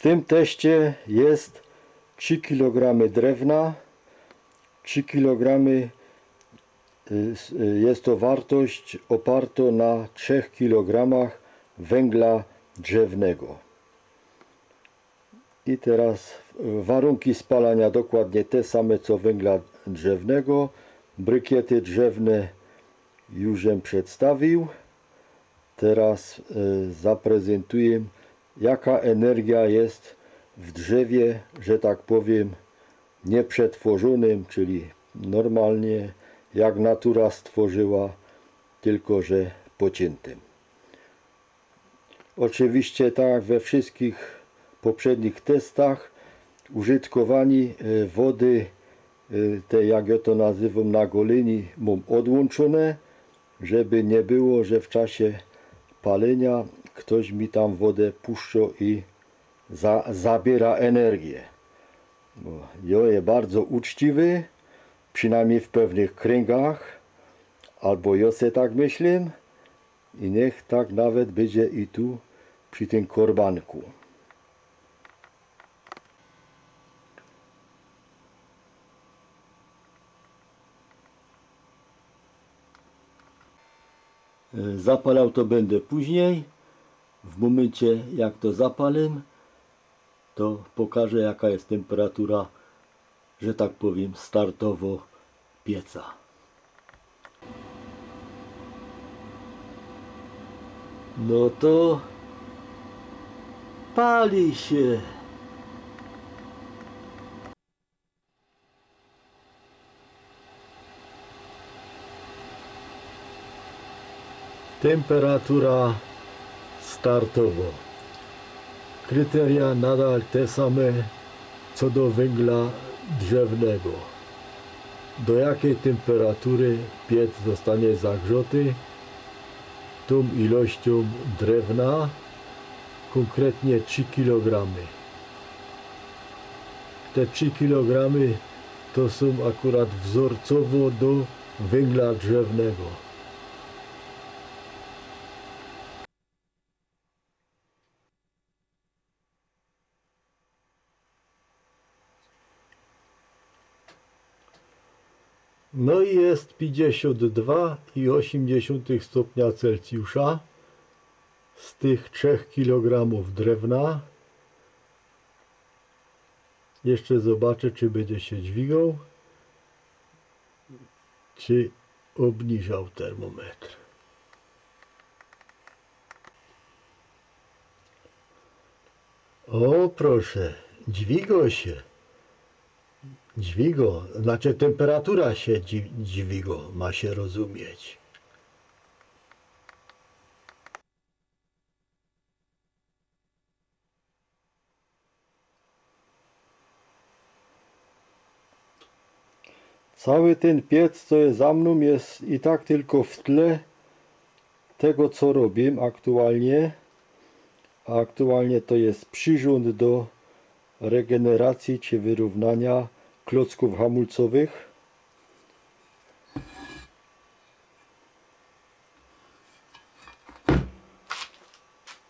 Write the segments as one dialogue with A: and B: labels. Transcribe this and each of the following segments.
A: W tym teście jest 3 kg drewna, 3 kg y, y, jest to wartość oparta na 3 kg węgla drzewnego. I teraz y, warunki spalania dokładnie te same co węgla drzewnego. Brykiety drzewne już jem przedstawił. Teraz zaprezentuję jaka energia jest w drzewie, że tak powiem, nieprzetworzonym, czyli normalnie jak natura stworzyła, tylko że pociętym. Oczywiście tak we wszystkich poprzednich testach użytkowanie e, wody e, te jak ja to nazywam na goleni mam odłączone, żeby nie było, że w czasie palenia ktoś mi tam wodę puszcza i za, zabiera energię. Bo jest bardzo uczciwy, przynajmniej w pewnych kręgach, albo ja se tak myślę i niech tak nawet będzie i tu przy tym korbanku. Zapalał to będę później. W momencie jak to zapalę, to pokażę jaka jest temperatura, że tak powiem, startowo pieca. No to pali się. Temperatura startowo. Kryteria nadal te same co do węgla drzewnego. Do jakiej temperatury piec zostanie zagrzoty tą ilością drewna, konkretnie 3 kg. Te 3 kg to są akurat wzorcowo do węgla drzewnego. No i jest 52,8 stopnia Celsjusza z tych 3 kg drewna. Jeszcze zobaczę, czy będzie się dźwigał, czy obniżał termometr. O proszę, dźwigo się. Dźwigo, znaczy temperatura się dzi- dźwigo, ma się rozumieć. Cały ten piec, co jest za mną, jest i tak tylko w tle tego, co robię aktualnie. A aktualnie to jest przyrząd do regeneracji czy wyrównania klocków hamulcowych.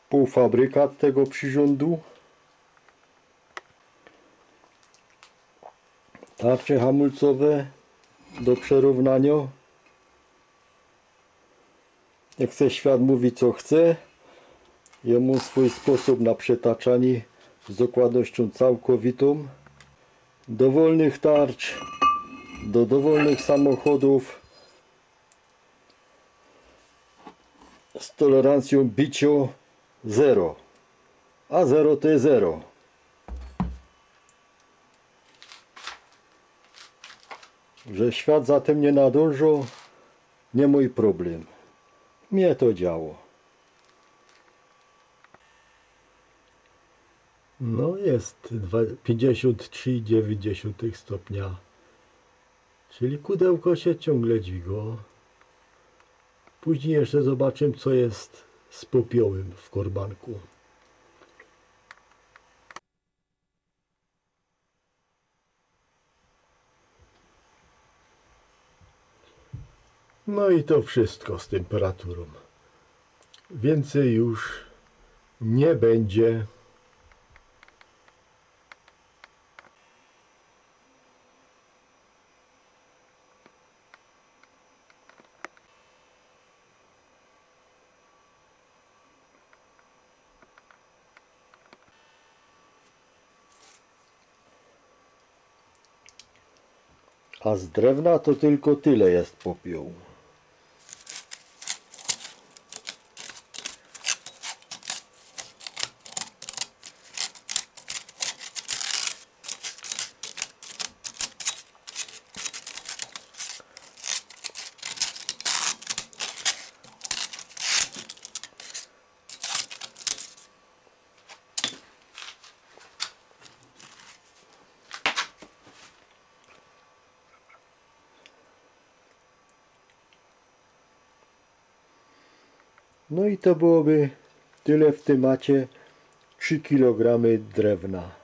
A: Półfabrykat tego przyrządu. Tarcze hamulcowe do przerównania. Jak chce świat mówi co chce, ja mam swój sposób na przetaczanie z dokładnością całkowitą dowolnych tarcz do dowolnych samochodów z tolerancją bicio 0 a 0 to jest 0 że świat za tym nie nadążył nie mój problem. Mnie to działo No jest dwa- 53,9 stopnia. Czyli kudełko się ciągle dźwigo. Później jeszcze zobaczymy co jest z popiołem w korbanku. No i to wszystko z temperaturą. Więcej już nie będzie. A z drewna to tylko tyle jest popiołu. No i to byłoby tyle w temacie 3 kg drewna.